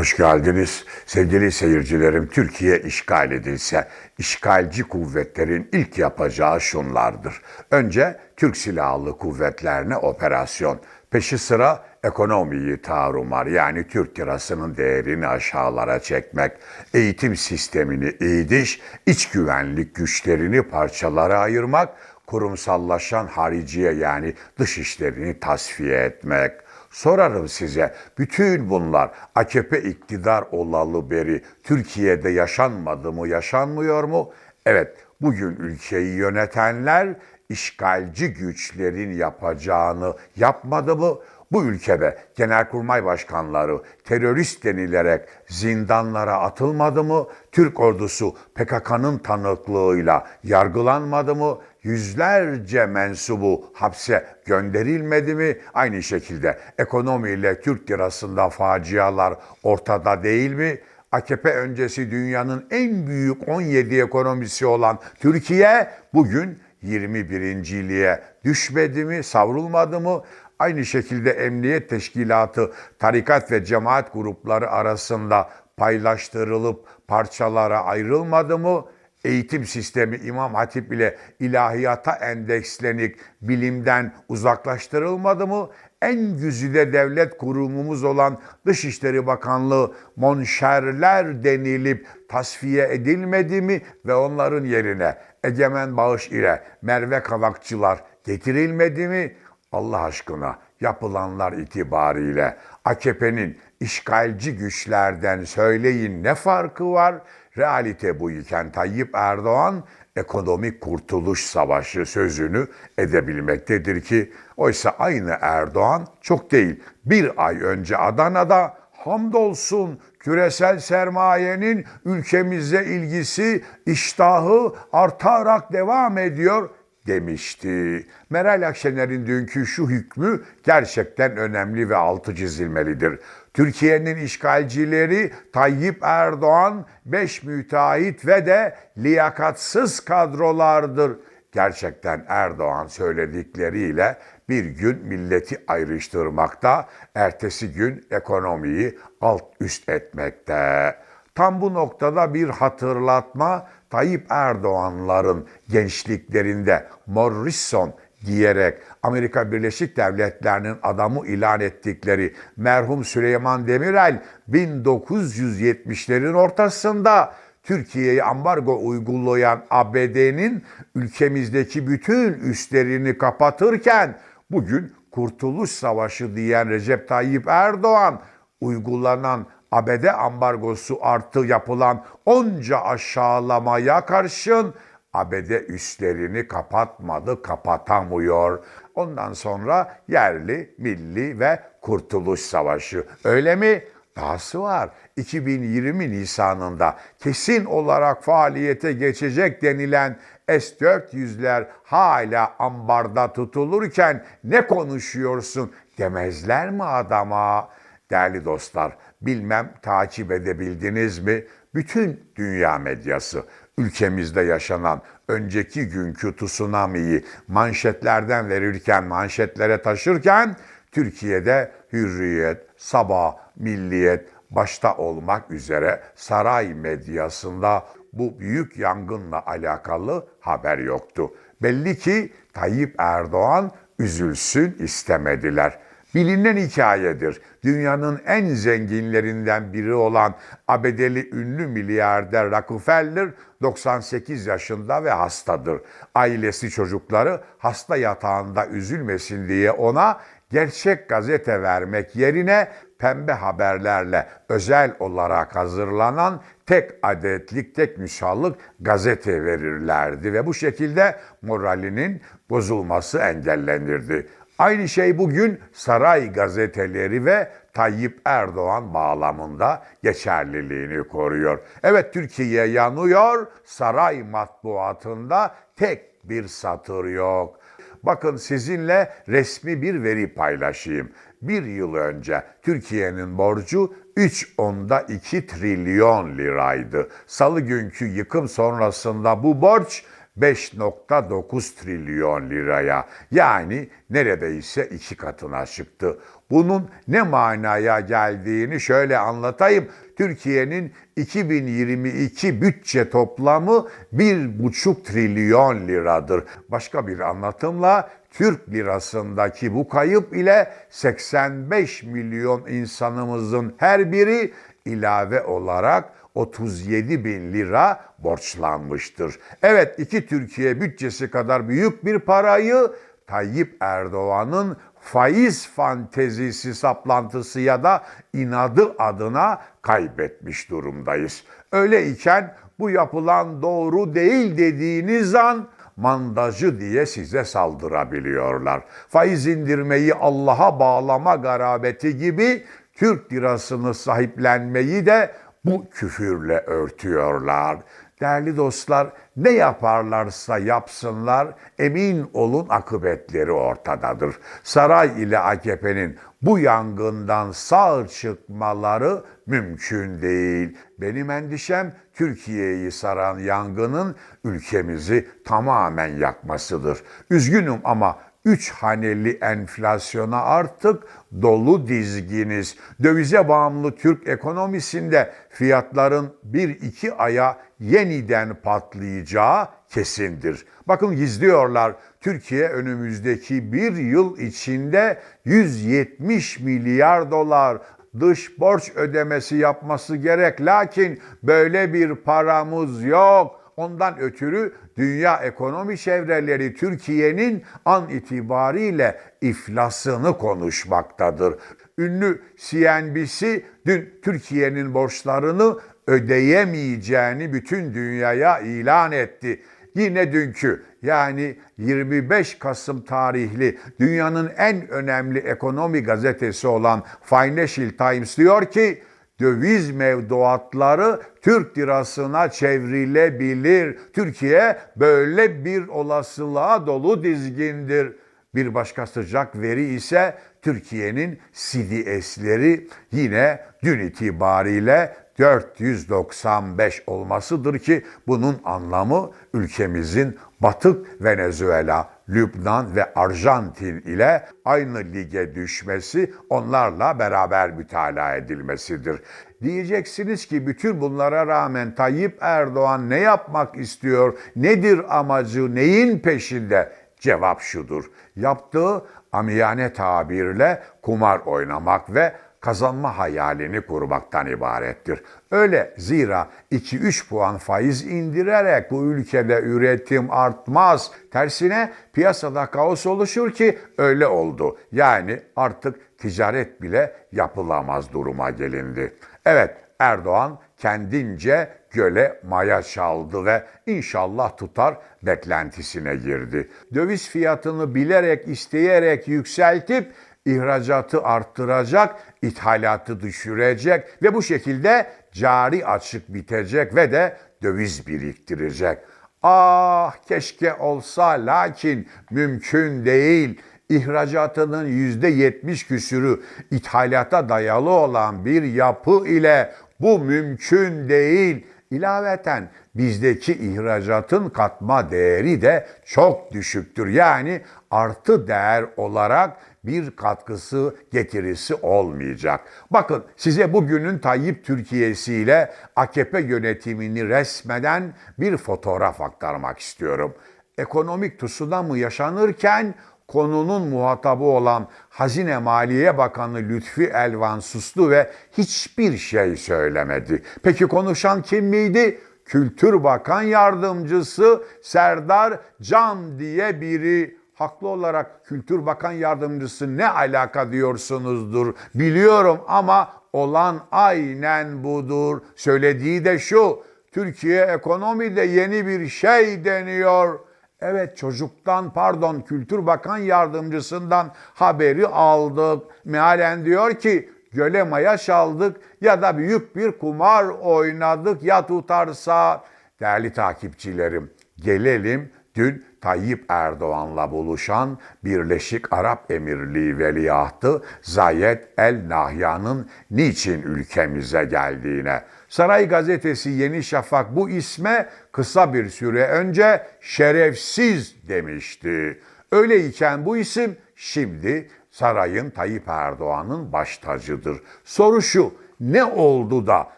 Hoş geldiniz. Sevgili seyircilerim, Türkiye işgal edilse, işgalci kuvvetlerin ilk yapacağı şunlardır. Önce Türk Silahlı Kuvvetlerine operasyon, peşi sıra ekonomiyi tarumar yani Türk lirasının değerini aşağılara çekmek, eğitim sistemini iydiş, iç güvenlik güçlerini parçalara ayırmak, kurumsallaşan hariciye yani dış işlerini tasfiye etmek, Sorarım size, bütün bunlar AKP iktidar olalı beri Türkiye'de yaşanmadı mı, yaşanmıyor mu? Evet, bugün ülkeyi yönetenler işgalci güçlerin yapacağını yapmadı mı? Bu ülkede genelkurmay başkanları terörist denilerek zindanlara atılmadı mı? Türk ordusu PKK'nın tanıklığıyla yargılanmadı mı? Yüzlerce mensubu hapse gönderilmedi mi? Aynı şekilde ekonomiyle Türk lirasında facialar ortada değil mi? AKP öncesi dünyanın en büyük 17 ekonomisi olan Türkiye bugün 21.liğe düşmedi mi, savrulmadı mı? Aynı şekilde emniyet teşkilatı, tarikat ve cemaat grupları arasında paylaştırılıp parçalara ayrılmadı mı? Eğitim sistemi İmam Hatip ile ilahiyata endekslenik bilimden uzaklaştırılmadı mı? En güzide devlet kurumumuz olan Dışişleri Bakanlığı monşerler denilip tasfiye edilmedi mi ve onların yerine Egemen Bağış ile Merve Kavakçılar getirilmedi mi? Allah aşkına yapılanlar itibariyle AKP'nin işgalci güçlerden söyleyin ne farkı var? Realite bu iken Tayyip Erdoğan ekonomik kurtuluş savaşı sözünü edebilmektedir ki oysa aynı Erdoğan çok değil bir ay önce Adana'da hamdolsun küresel sermayenin ülkemize ilgisi, iştahı artarak devam ediyor demişti. Meral Akşener'in dünkü şu hükmü gerçekten önemli ve altı çizilmelidir. Türkiye'nin işgalcileri Tayyip Erdoğan, beş müteahhit ve de liyakatsız kadrolardır. Gerçekten Erdoğan söyledikleriyle bir gün milleti ayrıştırmakta, ertesi gün ekonomiyi alt üst etmekte. Tam bu noktada bir hatırlatma Tayyip Erdoğanların gençliklerinde Morrison diyerek Amerika Birleşik Devletleri'nin adamı ilan ettikleri merhum Süleyman Demirel 1970'lerin ortasında Türkiye'ye ambargo uygulayan ABD'nin ülkemizdeki bütün üstlerini kapatırken bugün Kurtuluş Savaşı diyen Recep Tayyip Erdoğan uygulanan ABD ambargosu artı yapılan onca aşağılamaya karşın ABD üstlerini kapatmadı, kapatamıyor. Ondan sonra yerli, milli ve kurtuluş savaşı. Öyle mi? Dahası var. 2020 Nisan'ında kesin olarak faaliyete geçecek denilen S-400'ler hala ambarda tutulurken ne konuşuyorsun demezler mi adama? Değerli dostlar, bilmem takip edebildiniz mi? Bütün dünya medyası ülkemizde yaşanan önceki günkü tsunami'yi manşetlerden verirken, manşetlere taşırken Türkiye'de hürriyet, sabah, milliyet başta olmak üzere saray medyasında bu büyük yangınla alakalı haber yoktu. Belli ki Tayyip Erdoğan üzülsün istemediler. Bilinen hikayedir. Dünyanın en zenginlerinden biri olan ABD'li ünlü milyarder Rockefeller 98 yaşında ve hastadır. Ailesi çocukları hasta yatağında üzülmesin diye ona gerçek gazete vermek yerine pembe haberlerle özel olarak hazırlanan tek adetlik, tek nüshalık gazete verirlerdi ve bu şekilde moralinin bozulması engellenirdi. Aynı şey bugün saray gazeteleri ve Tayyip Erdoğan bağlamında geçerliliğini koruyor. Evet Türkiye yanıyor, saray matbuatında tek bir satır yok. Bakın sizinle resmi bir veri paylaşayım. Bir yıl önce Türkiye'nin borcu 3.2 trilyon liraydı. Salı günkü yıkım sonrasında bu borç 5.9 trilyon liraya. Yani neredeyse iki katına çıktı. Bunun ne manaya geldiğini şöyle anlatayım. Türkiye'nin 2022 bütçe toplamı 1,5 trilyon liradır. Başka bir anlatımla Türk lirasındaki bu kayıp ile 85 milyon insanımızın her biri ilave olarak 37 bin lira borçlanmıştır. Evet iki Türkiye bütçesi kadar büyük bir parayı Tayyip Erdoğan'ın faiz fantezisi saplantısı ya da inadı adına kaybetmiş durumdayız. Öyleyken bu yapılan doğru değil dediğiniz an mandacı diye size saldırabiliyorlar. Faiz indirmeyi Allah'a bağlama garabeti gibi Türk lirasını sahiplenmeyi de bu küfürle örtüyorlar. Değerli dostlar, ne yaparlarsa yapsınlar, emin olun akıbetleri ortadadır. Saray ile AKP'nin bu yangından sağ çıkmaları mümkün değil. Benim endişem Türkiye'yi saran yangının ülkemizi tamamen yakmasıdır. Üzgünüm ama üç haneli enflasyona artık dolu dizginiz. Dövize bağımlı Türk ekonomisinde fiyatların bir iki aya yeniden patlayacağı kesindir. Bakın gizliyorlar. Türkiye önümüzdeki bir yıl içinde 170 milyar dolar dış borç ödemesi yapması gerek. Lakin böyle bir paramız yok. Ondan ötürü dünya ekonomi çevreleri Türkiye'nin an itibariyle iflasını konuşmaktadır. Ünlü CNBC dün Türkiye'nin borçlarını ödeyemeyeceğini bütün dünyaya ilan etti. Yine dünkü yani 25 Kasım tarihli dünyanın en önemli ekonomi gazetesi olan Financial Times diyor ki döviz mevduatları Türk lirasına çevrilebilir. Türkiye böyle bir olasılığa dolu dizgindir. Bir başka sıcak veri ise Türkiye'nin CDS'leri yine dün itibariyle 495 olmasıdır ki bunun anlamı ülkemizin batık Venezuela, Lübnan ve Arjantin ile aynı lige düşmesi onlarla beraber mütalaa edilmesidir. Diyeceksiniz ki bütün bunlara rağmen Tayyip Erdoğan ne yapmak istiyor, nedir amacı, neyin peşinde? Cevap şudur. Yaptığı amiyane tabirle kumar oynamak ve kazanma hayalini kurmaktan ibarettir. Öyle zira 2-3 puan faiz indirerek bu ülkede üretim artmaz. Tersine piyasada kaos oluşur ki öyle oldu. Yani artık ticaret bile yapılamaz duruma gelindi. Evet Erdoğan kendince göle maya çaldı ve inşallah tutar beklentisine girdi. Döviz fiyatını bilerek isteyerek yükseltip ihracatı arttıracak, ithalatı düşürecek ve bu şekilde cari açık bitecek ve de döviz biriktirecek. Ah keşke olsa lakin mümkün değil. İhracatının yüzde yetmiş küsürü ithalata dayalı olan bir yapı ile bu mümkün değil. İlaveten bizdeki ihracatın katma değeri de çok düşüktür. Yani artı değer olarak bir katkısı, getirisi olmayacak. Bakın size bugünün Tayyip Türkiye'si ile AKP yönetimini resmeden bir fotoğraf aktarmak istiyorum. Ekonomik tsunami yaşanırken konunun muhatabı olan Hazine Maliye Bakanı Lütfi Elvan sustu ve hiçbir şey söylemedi. Peki konuşan kim miydi? Kültür Bakan Yardımcısı Serdar Can diye biri haklı olarak Kültür Bakan Yardımcısı ne alaka diyorsunuzdur biliyorum ama olan aynen budur. Söylediği de şu, Türkiye ekonomide yeni bir şey deniyor. Evet çocuktan pardon Kültür Bakan Yardımcısından haberi aldık. Mealen diyor ki göle maya çaldık ya da büyük bir kumar oynadık ya tutarsa. Değerli takipçilerim gelelim dün Tayyip Erdoğan'la buluşan Birleşik Arap Emirliği Veliahtı Zayed El Nahyan'ın niçin ülkemize geldiğine. Saray gazetesi Yeni Şafak bu isme kısa bir süre önce şerefsiz demişti. Öyleyken bu isim şimdi sarayın Tayyip Erdoğan'ın baş tacıdır. Soru şu, ne oldu da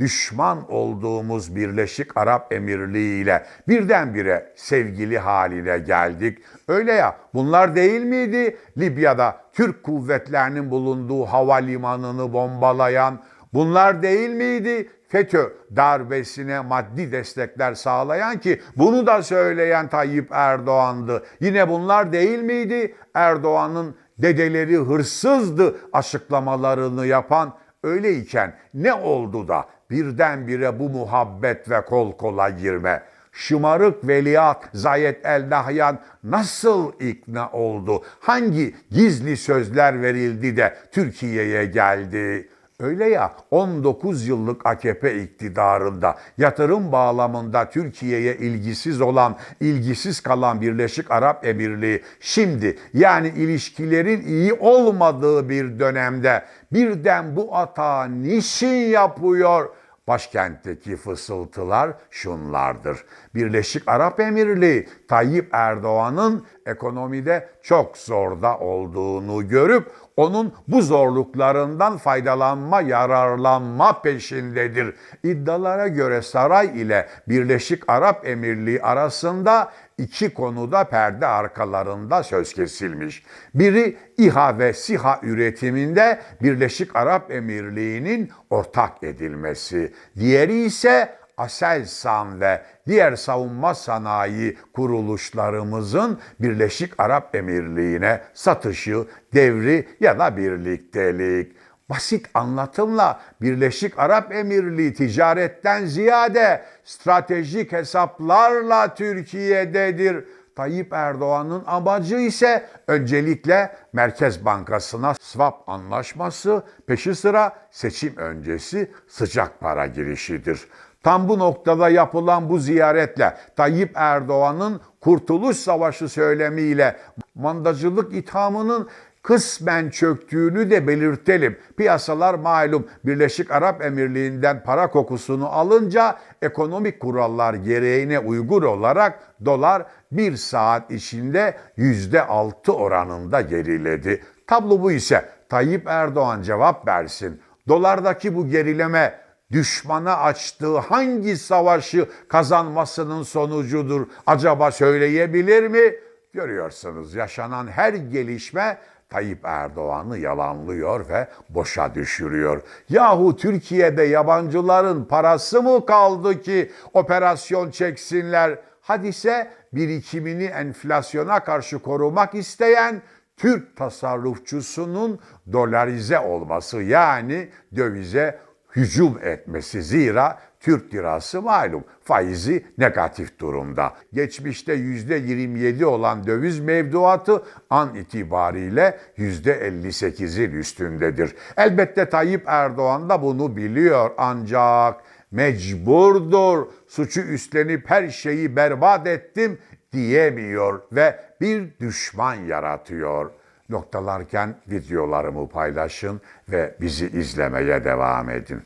düşman olduğumuz Birleşik Arap Emirliği ile birdenbire sevgili haline geldik. Öyle ya bunlar değil miydi Libya'da Türk kuvvetlerinin bulunduğu havalimanını bombalayan bunlar değil miydi FETÖ darbesine maddi destekler sağlayan ki bunu da söyleyen Tayyip Erdoğan'dı. Yine bunlar değil miydi Erdoğan'ın dedeleri hırsızdı açıklamalarını yapan öyleyken ne oldu da birdenbire bu muhabbet ve kol kola girme? Şımarık veliaht Zayed El Nahyan nasıl ikna oldu? Hangi gizli sözler verildi de Türkiye'ye geldi? Öyle ya 19 yıllık AKP iktidarında yatırım bağlamında Türkiye'ye ilgisiz olan, ilgisiz kalan Birleşik Arap Emirliği şimdi yani ilişkilerin iyi olmadığı bir dönemde birden bu atağı niçin yapıyor? Başkentteki fısıltılar şunlardır. Birleşik Arap Emirliği Tayyip Erdoğan'ın ekonomide çok zorda olduğunu görüp onun bu zorluklarından faydalanma, yararlanma peşindedir. İddialara göre saray ile Birleşik Arap Emirliği arasında iki konuda perde arkalarında söz kesilmiş. Biri İHA ve SİHA üretiminde Birleşik Arap Emirliği'nin ortak edilmesi. Diğeri ise Aselsan ve diğer savunma sanayi kuruluşlarımızın Birleşik Arap Emirliği'ne satışı, devri ya da birliktelik. Basit anlatımla Birleşik Arap Emirliği ticaretten ziyade stratejik hesaplarla Türkiye'dedir. Tayyip Erdoğan'ın amacı ise öncelikle Merkez Bankası'na swap anlaşması, peşi sıra seçim öncesi sıcak para girişidir. Tam bu noktada yapılan bu ziyaretle Tayyip Erdoğan'ın Kurtuluş Savaşı söylemiyle mandacılık ithamının kısmen çöktüğünü de belirtelim. Piyasalar malum Birleşik Arap Emirliği'nden para kokusunu alınca ekonomik kurallar gereğine uygun olarak dolar bir saat içinde yüzde altı oranında geriledi. Tablo bu ise Tayyip Erdoğan cevap versin. Dolardaki bu gerileme düşmana açtığı hangi savaşı kazanmasının sonucudur acaba söyleyebilir mi? Görüyorsunuz yaşanan her gelişme Tayyip Erdoğan'ı yalanlıyor ve boşa düşürüyor. Yahu Türkiye'de yabancıların parası mı kaldı ki operasyon çeksinler? Hadise birikimini enflasyona karşı korumak isteyen Türk tasarrufçusunun dolarize olması yani dövize hücum etmesi. Zira Türk lirası malum faizi negatif durumda. Geçmişte %27 olan döviz mevduatı an itibariyle %58'in üstündedir. Elbette Tayyip Erdoğan da bunu biliyor ancak mecburdur. Suçu üstlenip her şeyi berbat ettim diyemiyor ve bir düşman yaratıyor. Noktalarken videolarımı paylaşın ve bizi izlemeye devam edin.